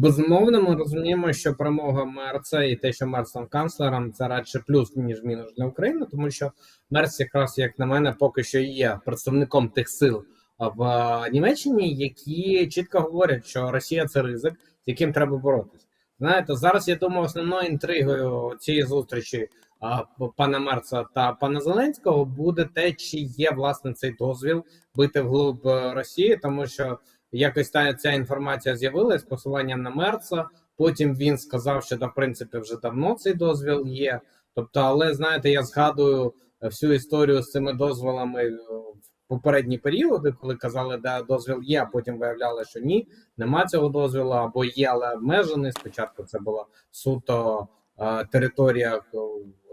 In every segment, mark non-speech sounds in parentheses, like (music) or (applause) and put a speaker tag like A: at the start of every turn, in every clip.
A: Безумовно, ми розуміємо, що перемога Мерца і те, що Мерц став канцлером, це радше плюс ніж мінус для України, тому що Мерц, якраз як на мене, поки що є представником тих сил в Німеччині, які чітко говорять, що Росія це ризик, з яким треба боротися. Знаєте, зараз я думаю, основною інтригою цієї зустрічі а, пана Мерца та пана Зеленського буде те, чи є власне цей дозвіл бити вглуб е, Росії, тому що якось та ця інформація з'явилась з посиланням на Мерца. Потім він сказав, що да, в принципі вже давно цей дозвіл є. Тобто, але знаєте, я згадую всю історію з цими дозволами е, в попередні періоди, коли казали, да дозвіл є, а потім виявляли, що ні, нема цього дозволу, або є, але обмежений. Спочатку це була суто е, територія е,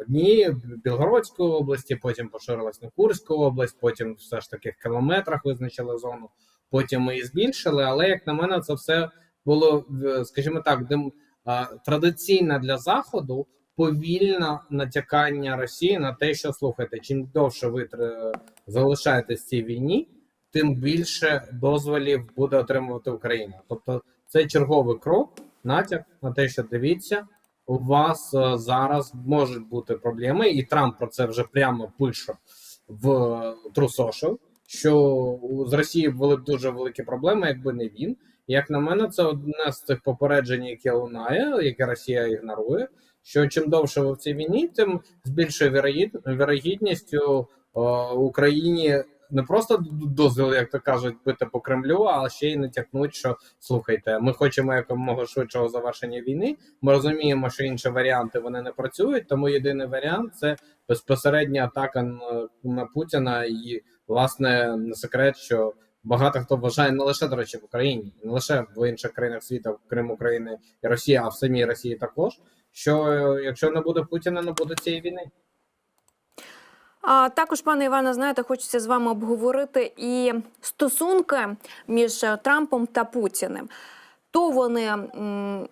A: однієї Білгородської області, потім поширилась на Курську область, потім все ж таки в кілометрах визначили зону. Потім ми її збільшили, але як на мене, це все було, скажімо так, дем, а, традиційно для заходу повільне натякання Росії на те, що слухайте, чим довше ви тр- залишаєтесь в цій війні, тим більше дозволів буде отримувати Україна. Тобто, це черговий крок, натяк на те, що дивіться, у вас е, зараз можуть бути проблеми, і Трамп про це вже прямо пише в Social, що з Росії були б дуже великі проблеми, якби не він. Як на мене, це одне з цих попереджень, яке лунає, яке Росія ігнорує. Що чим довше в цій війні, тим з більшою вірогідністю е, Україні не просто дозвіл, як то кажуть, бити по Кремлю, а ще й натякнуть, що слухайте, ми хочемо якомога швидшого завершення війни. Ми розуміємо, що інші варіанти вони не працюють. Тому єдиний варіант це безпосередня атака на Путіна і власне не секрет, що багато хто вважає не лише до речі в Україні, не лише в інших країнах світу, крім України і Росії, а в самій Росії також. Що е, якщо не буде Путіна, не буде цієї війни.
B: А також, пане Іване, знаєте, хочеться з вами обговорити і стосунки між е, Трампом та Путіним. То вони м,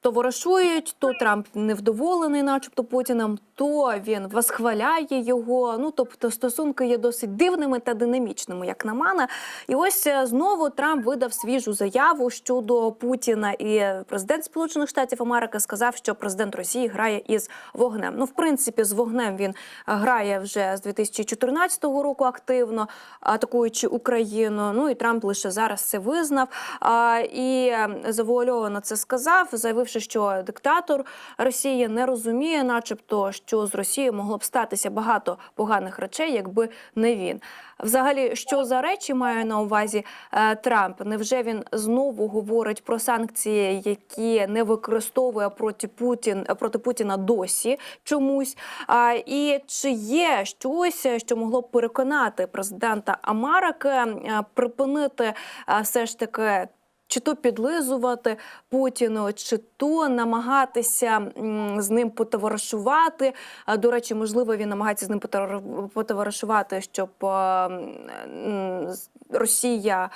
B: товаришують, то Трамп невдоволений, начебто Путіним, то він восхваляє його. Ну тобто стосунки є досить дивними та динамічними, як на мене. І ось е, знову Трамп видав свіжу заяву щодо Путіна. І президент Сполучених Штатів Америки сказав, що президент Росії грає із вогнем. Ну, в принципі, з вогнем він грає вже з 2014 року активно, атакуючи Україну. Ну і Трамп лише зараз це визнав а, і е, завуальовано це сказав, заявивши, що диктатор Росії не розуміє, начебто, що з Росією могло б статися багато поганих речей, якби не він. Взагалі, що за речі має на увазі е, Трамп? Невже він знову говорить про санкції, які не використовує проти Путін проти Путіна досі чомусь? А, і чи є щось, що могло б переконати президента Америки е, припинити е, все ж таки? Чи то підлизувати Путіну, чи то намагатися з ним потоваришувати. До речі, можливо, він намагається з ним потовар- потоваришувати, щоб Росія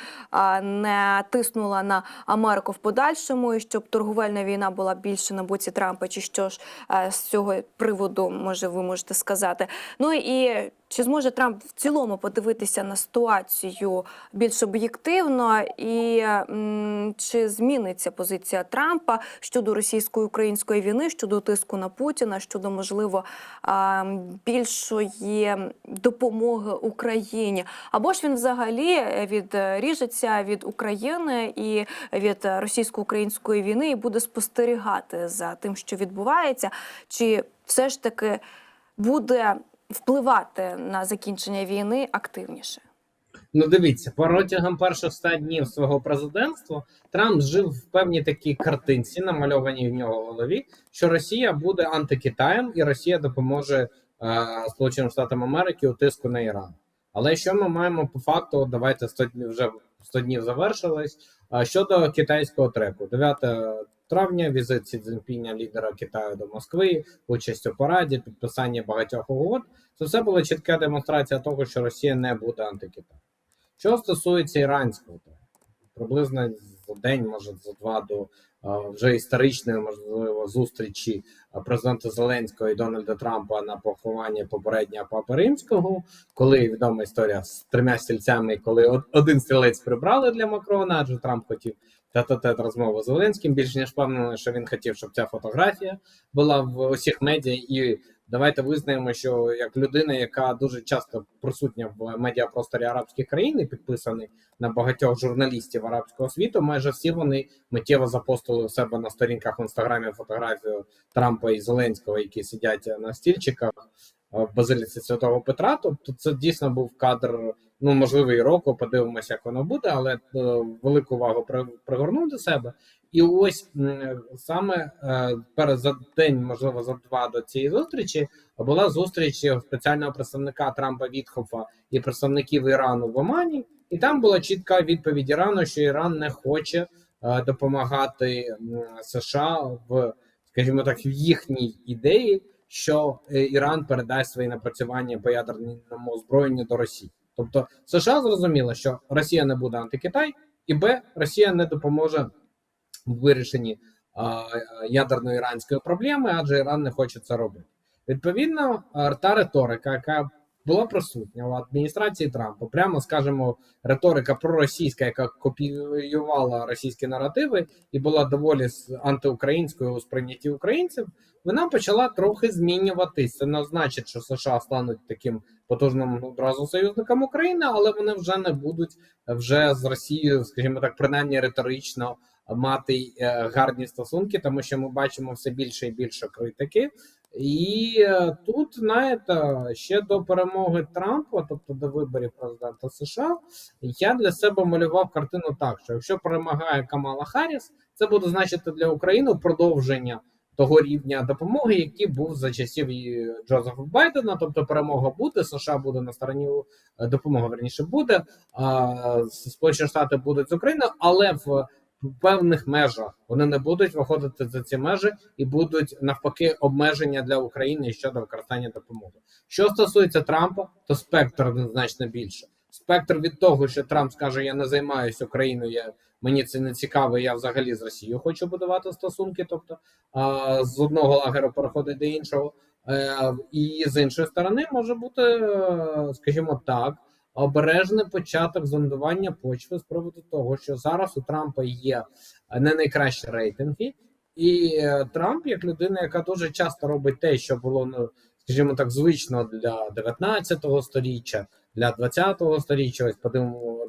B: не тиснула на Америку в подальшому, і щоб торговельна війна була більше на боці Трампа, чи що ж з цього приводу може ви можете сказати? Ну і чи зможе Трамп в цілому подивитися на ситуацію більш об'єктивно, і чи зміниться позиція Трампа щодо російсько-української війни, щодо тиску на Путіна, щодо можливо більшої допомоги Україні? Або ж він взагалі відріжеться від України і від російсько-української війни і буде спостерігати за тим, що відбувається, чи все ж таки буде впливати на закінчення війни активніше?
A: Ну, дивіться, протягом перших 100 днів свого президентства Трамп жив в певній такій картинці, намальованій в нього голові, що Росія буде антикитаєм, і Росія допоможе е, Сполученим Штатам Америки у тиску на Іран. Але що ми маємо по факту? Давайте 100 днів вже 100 днів завершились. А щодо китайського треку, 9 травня, візит Сі Цзіньпіня, лідера Китаю до Москви, участь у параді, підписання багатьох угод. Це все була чітка демонстрація того, що Росія не буде антикитаєм. Що стосується іранського, приблизно за день, може за два до вже історичної можливо зустрічі президента Зеленського і Дональда Трампа на поховання попереднього папи римського, коли відома історія з трьома стільцями, коли один стілець прибрали для Макрона, адже Трамп хотів тет-а-тет розмову з Зеленським. Більш ніж впевнений, що він хотів, щоб ця фотографія була в усіх медіа. І давайте визнаємо, що як людина, яка дуже часто присутня в медіапросторі арабських країн, і підписаний на багатьох журналістів арабського світу, майже всі вони миттєво запостили у себе на сторінках в інстаграмі фотографію Трампа і Зеленського, які сидять на стільчиках е, в базиліці Святого Петра. Тобто, це дійсно був кадр. Ну, можливо, і року, подивимося, як воно буде, але е, велику увагу пригорнув до себе. І ось саме е, перед за день, можливо, за два до цієї зустрічі була зустріч спеціального представника Трампа Вітхофа і представників Ірану в Омані, і там була чітка відповідь Ірану, що Іран не хоче е, допомагати США в, скажімо так, в їхній ідеї, що Іран передасть свої напрацювання по ядерному озброєнню до Росії. Тобто США зрозуміло, що Росія не буде антикитай, і Б, Росія не допоможе в вирішенні а, ядерної іранської проблеми, адже Іран не хоче це робити. Відповідно, та риторика, яка була присутня у адміністрації Трампа, прямо скажемо, риторика проросійська, яка копіювала російські наративи і була доволі антиукраїнською у сприйнятті українців, вона почала трохи змінюватись. Це не значить, що США стануть таким потужним одразу союзником України, але вони вже не будуть вже з Росією, скажімо так, принаймні риторично мати е, гарні стосунки, тому що ми бачимо все більше і більше критики. І е, тут, знаєте, ще до перемоги Трампа, тобто до виборів президента США, я для себе малював картину так, що якщо перемагає Камала Харріс, це буде значити для України продовження того рівня допомоги, який був за часів Джозефа Байдена. Тобто перемога буде, США буде на стороні е, допомога верніше буде. а Сполучені Штати будуть з Україною, але в певних межах вони не будуть виходити за ці межі і будуть навпаки обмеження для України щодо використання допомоги. Що стосується Трампа, то спектр однозначно більше. Спектр від того, що Трамп скаже: Я не займаюся Україною, я мені це не цікаво. Я взагалі з Росією хочу будувати стосунки. Тобто а, з одного лагеру переходить до іншого. Е, І з іншої сторони може бути, е, скажімо так, обережний початок зондування почви з приводу того, що зараз у Трампа є не найкращі рейтинги, і е, Трамп, як людина, яка дуже часто робить те, що було ну, скажімо так, звично для 19-го сторіччя, для 20 століття. ось подивимо,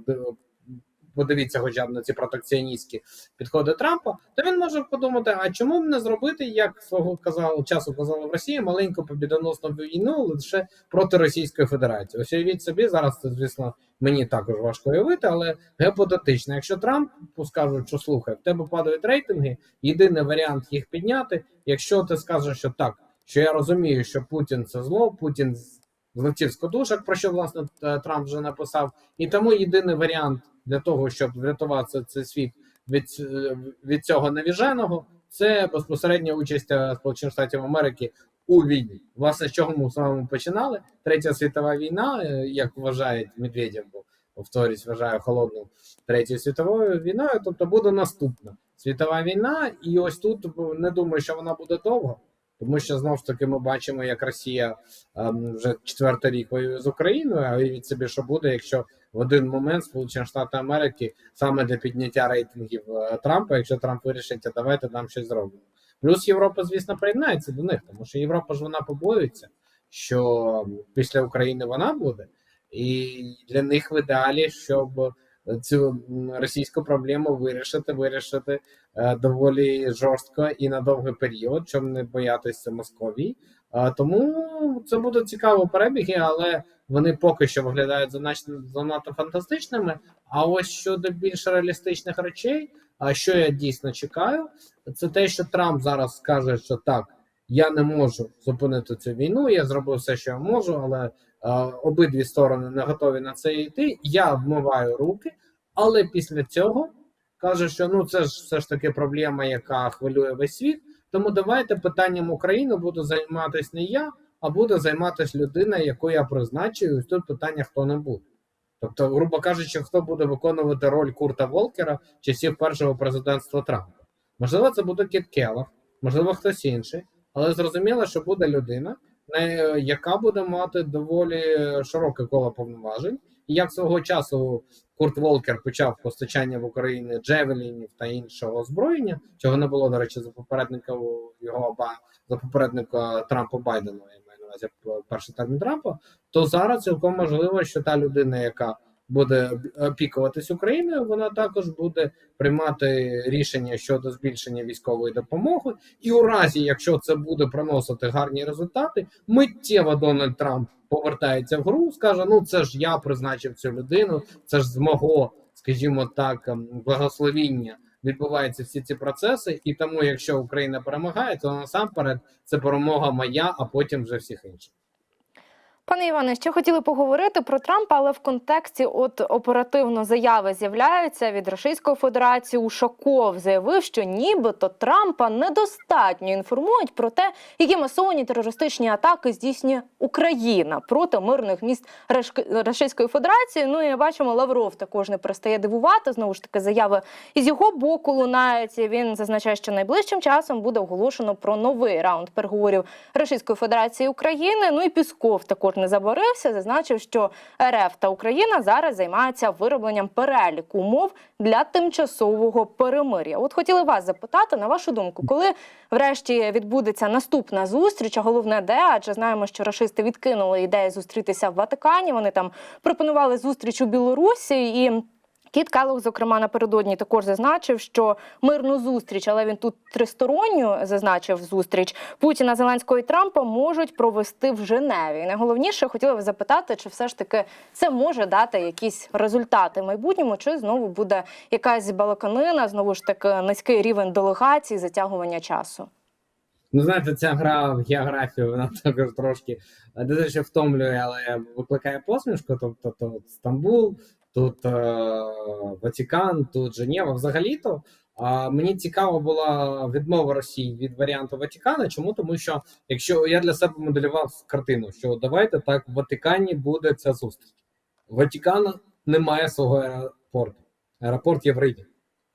A: подивіться хоча б на ці протекціоністські підходи Трампа, то він може подумати: а чому б не зробити, як свого казав часу казали в Росії, маленьку побідоносну війну лише проти Російської Федерації? Ось уявіть собі, зараз це, звісно, мені також важко уявити, але гепотетично, якщо Трамп скаже, що слухай, в тебе падають рейтинги, єдиний варіант їх підняти, якщо ти скажеш, що так, що я розумію, що Путін це зло, Путін злетів з кодушок, про що власне Трамп вже написав, і тому єдиний варіант для того, щоб врятувати цей світ від, від цього навіженого, це безпосередня участь е, Сполучених Штатів Америки у війні. Власне, з чого ми з вами починали? Третя світова війна, е, як вважає Медведєв, бо повторюсь, вважає холодну третьою світовою війною. Тобто буде наступна світова війна, і ось тут не думаю, що вона буде довго. Тому що знову ж таки ми бачимо, як Росія ем, вже четвертий рік воює з Україною. А уявіть собі, що буде, якщо в один момент Сполучені Штати Америки саме для підняття рейтингів е, Трампа, якщо Трамп вирішить, а давайте нам щось зробимо. Плюс Європа, звісно, приєднається до них, тому що Європа ж вона побоюється, що після України вона буде, і для них в ідеалі, щоб цю російську проблему вирішити, вирішити е, доволі жорстко і на довгий період, щоб не боятися Московії. Тому це буде цікаво перебіги, але вони поки що виглядають занадто, занадто фантастичними. А ось щодо більш реалістичних речей, а що я дійсно чекаю, це те, що Трамп зараз скаже, що так, я не можу зупинити цю війну, я зробив все, що я можу, але е, обидві сторони не готові на це йти. Я вмиваю руки, але після цього каже, що ну це ж все ж таки проблема, яка хвилює весь світ. Тому давайте питанням України буду займатися не я, а буде займатися людина, яку я призначую. Тут питання хто не буде. Тобто, грубо кажучи, хто буде виконувати роль Курта Волкера часів першого президентства Трампа. Можливо, це буде Кіт Келлог, можливо, хтось інший, але зрозуміло, що буде людина, яка буде мати доволі широке коло повноважень, І як свого часу Курт Волкер почав постачання в Україну джевелінів та іншого озброєння, чого не було, до речі, за попередника його за попередника Трампа Байдена, я маю на увазі перший термін Трампа, то зараз цілком можливо, що та людина, яка буде опікуватись Україною, вона також буде приймати рішення щодо збільшення військової допомоги. І у разі, якщо це буде приносити гарні результати, миттєво Дональд Трамп повертається в гру, скаже: Ну це ж я призначив цю людину, це ж з мого, скажімо так, ем, благословіння. Відбуваються всі ці процеси, і тому, якщо Україна перемагає, то насамперед це перемога моя, а потім вже всіх інших.
C: Пане Іване, ще хотіли поговорити про Трампа, але в контексті от оперативно заяви з'являються від Російської Федерації. Ушаков заявив, що нібито Трампа недостатньо інформують про те, які масовані терористичні атаки здійснює Україна проти мирних міст Російської Федерації. Ну і бачимо, Лавров також не перестає дивувати. Знову ж таки, заяви із його боку лунають. Він зазначає, що найближчим часом буде оголошено про новий раунд переговорів Російської Федерації України. Ну і Пісков також не заборився, зазначив, що РФ та Україна зараз займаються виробленням переліку умов для тимчасового перемир'я. От хотіли вас запитати на вашу думку, коли врешті відбудеться наступна зустріч, а головне де, адже знаємо, що рашисти відкинули ідею зустрітися в Ватикані. Вони там пропонували зустріч у Білорусі і. Кіт Келлог, зокрема, напередодні також зазначив, що мирну зустріч, але він тут тристоронню зазначив зустріч Путіна, Зеленського і Трампа можуть провести в Женеві. І найголовніше хотіла б запитати, чи все ж таки це може дати якісь результати в майбутньому, чи знову буде якась балаканина, знову ж таки низький рівень делегації, затягування часу.
A: Ну, знаєте, ця гра в географію вона (laughs) також трошки е, що втомлює, але викликає посмішку. Тобто, то Стамбул, тут е, Ватикан, тут Женєва. Взагалі-то е, мені цікава була відмова Росії від варіанту Ватикана. Чому? Тому що якщо я для себе моделював картину, що давайте так в Ватикані буде ця зустріч. Ватикана немає свого аеропорту. Аеропорт є в Римі.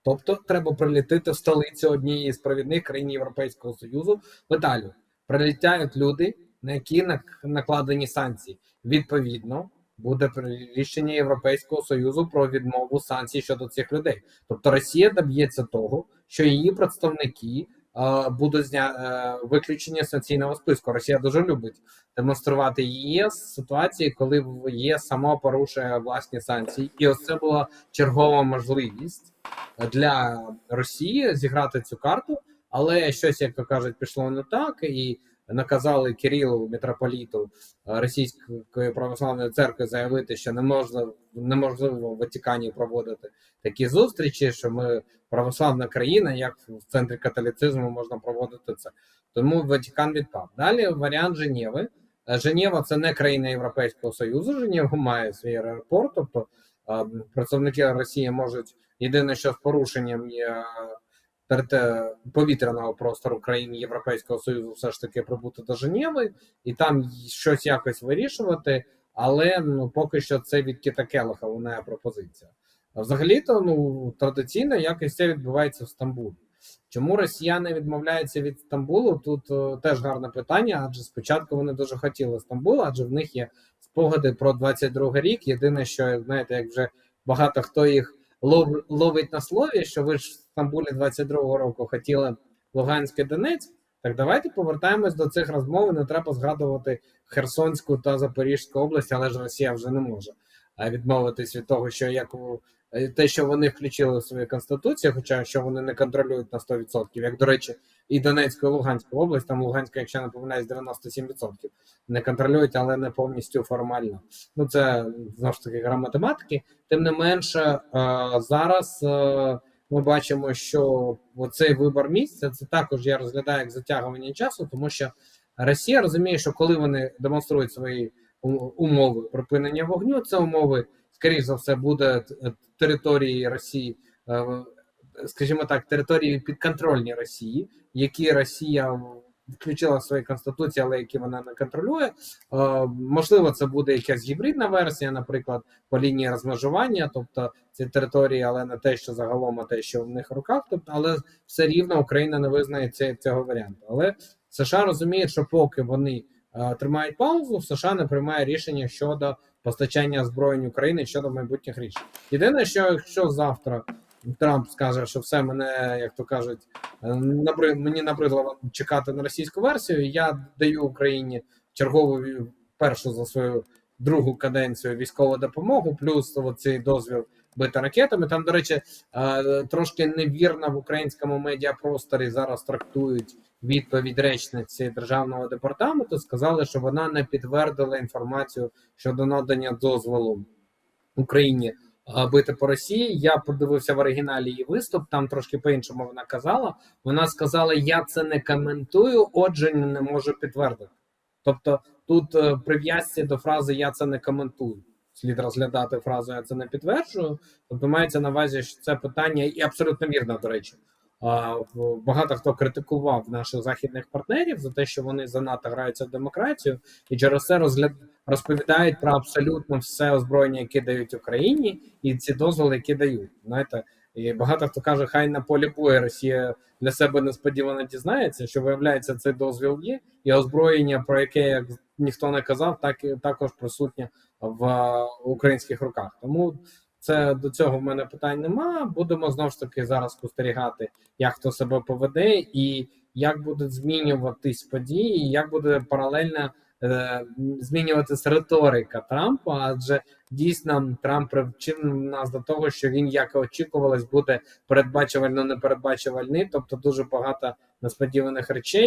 A: Тобто треба прилітити в столицю однієї з провідних країн Європейського Союзу в Італію. Прилітають люди, на які накладені санкції. Відповідно, буде рішення Європейського Союзу про відмову санкцій щодо цих людей. Тобто Росія доб'ється того, що її представники будуть зня... виключення виключені з санкційного списку. Росія дуже любить демонструвати ЄС ситуації, коли ЄС само порушує власні санкції, і ось це була чергова можливість для Росії зіграти цю карту, але щось, як кажуть, пішло не так, і наказали Кирилу, митрополіту е, Російської православної церкви, заявити, що не можна неможливо в Ватикані проводити такі зустрічі, що ми православна країна, як в центрі католіцизму можна проводити це. Тому Ватикан відпав. Далі варіант Женєви. Е, Женєва це не країна Європейського Союзу. Женєва має свій аеропорт, тобто е, представники Росії можуть єдине, що з порушенням є повітряного простору країн Європейського Союзу все ж таки прибути до Женєви і там щось якось вирішувати, але ну поки що це від Кіта Келлаха лунає пропозиція. Взагалі-то ну традиційно якось це відбувається в Стамбулі. Чому росіяни відмовляються від Стамбулу? Тут е, теж гарне питання, адже спочатку вони дуже хотіли Стамбул, адже в них є спогади про 22 рік. Єдине, що знаєте, як вже багато хто їх лов, ловить на слові, що ви ж в Стамбулі 22-го року хотіли Луганський Донець. Так давайте повертаємось до цих розмов. Не треба згадувати Херсонську та Запорізьку область, але ж Росія вже не може е, відмовитись від того, що як у те, що вони включили в свою конституцію, хоча що вони не контролюють на 100%, як до речі, і Донецьку, і Луганську область, там Луганська, якщо не помиляюсь, 97% не контролюють, але не повністю формально. Ну це знову ж таки гра математики. Тим не менше, е, зараз е, ми бачимо, що оцей вибор місця це також я розглядаю як затягування часу, тому що Росія розуміє, що коли вони демонструють свої умови припинення вогню, це умови, скоріш за все, буде території Росії, е, скажімо так, території підконтрольні Росії, які Росія включила в свої конституції, але які вона не контролює. Е, Можливо, це буде якась гібридна версія, наприклад, по лінії розмежування, тобто ці території, але не те, що загалом, а те, що в них в руках. Тобто, але все рівно Україна не визнає цього варіанту. Але США розуміють, що поки вони е, тримають паузу, США не приймає рішення щодо постачання зброї України щодо майбутніх рішень. Єдине, що якщо завтра Трамп скаже, що все мене, як то кажуть, е, набри... мені набридло чекати на російську версію. Я даю Україні чергову першу за свою другу каденцію військову допомогу, плюс оцей дозвіл бити ракетами. Там, до речі, е, трошки невірно в українському медіапросторі зараз трактують відповідь речниці державного департаменту. Сказали, що вона не підтвердила інформацію щодо надання дозволу Україні е, бити по Росії. Я подивився в оригіналі її виступ. Там трошки по-іншому вона казала. Вона сказала: Я це не коментую, отже, не можу підтвердити. Тобто, тут е, прив'язці до фрази Я це не коментую. Слід розглядати фразу Я це не підтверджую. Тобто мається на увазі, що це питання і абсолютно вірно, до речі. Багато хто критикував наших західних партнерів за те, що вони занадто граються в демократію, і через це розгляд розповідають про абсолютно все озброєння, яке дають Україні, і ці дозволи, які дають. Знаєте, і багато хто каже, хай на полі бою Росія для себе несподівано дізнається, що виявляється, цей дозвіл є, і озброєння, про яке як ніхто не казав, так і також присутнє в українських руках. Тому це до цього в мене питань нема. Будемо знову ж таки зараз спостерігати, як хто себе поведе, і як будуть змінюватись події, як буде паралельно е, змінюватись риторика Трампа, адже дійсно Трамп привчив нас до того, що він, як очікувалось, буде передбачувально непередбачувальний, тобто дуже багато несподіваних речей.